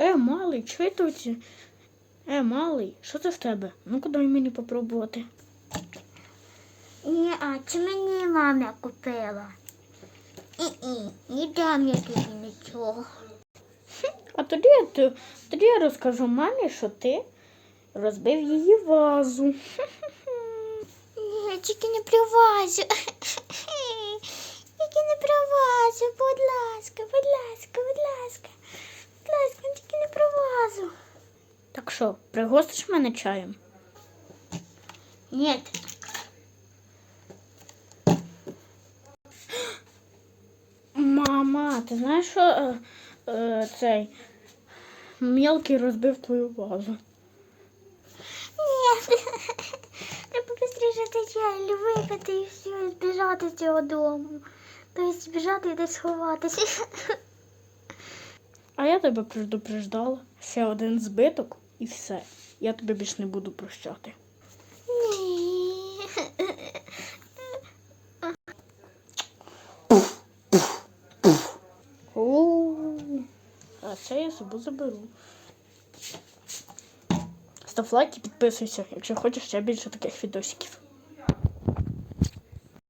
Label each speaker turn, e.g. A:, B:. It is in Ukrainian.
A: Е, малий, чого ти? Е, малий, що це в тебе? Ну-ка дай мені попробувати.
B: Ні, а це мені мама купила. І-і, не дам я тобі нічого.
A: А тоді, я тоді я розкажу мамі, що ти розбив її вазу.
B: Ні, тільки не про вазу. Тільки не про вазу, будь ласка, будь ласка. Будь ласка, тільки не про вазу.
A: Так що, пригостиш мене чаєм?
B: Ні.
A: Мама, ти знаєш, що е, е, цей мелкий розбив твою вазу?
B: Ні. Треба побыстріше чай випити і все, збіжати з цього дому. Тобто збіжати і десь сховатися.
A: А я тебе предупреждала. Ще один збиток і все. Я тобі більш не буду прощати.
B: Ні.
A: А це я собі заберу. Став лайк і підписуйся, якщо хочеш ще більше таких відосиків.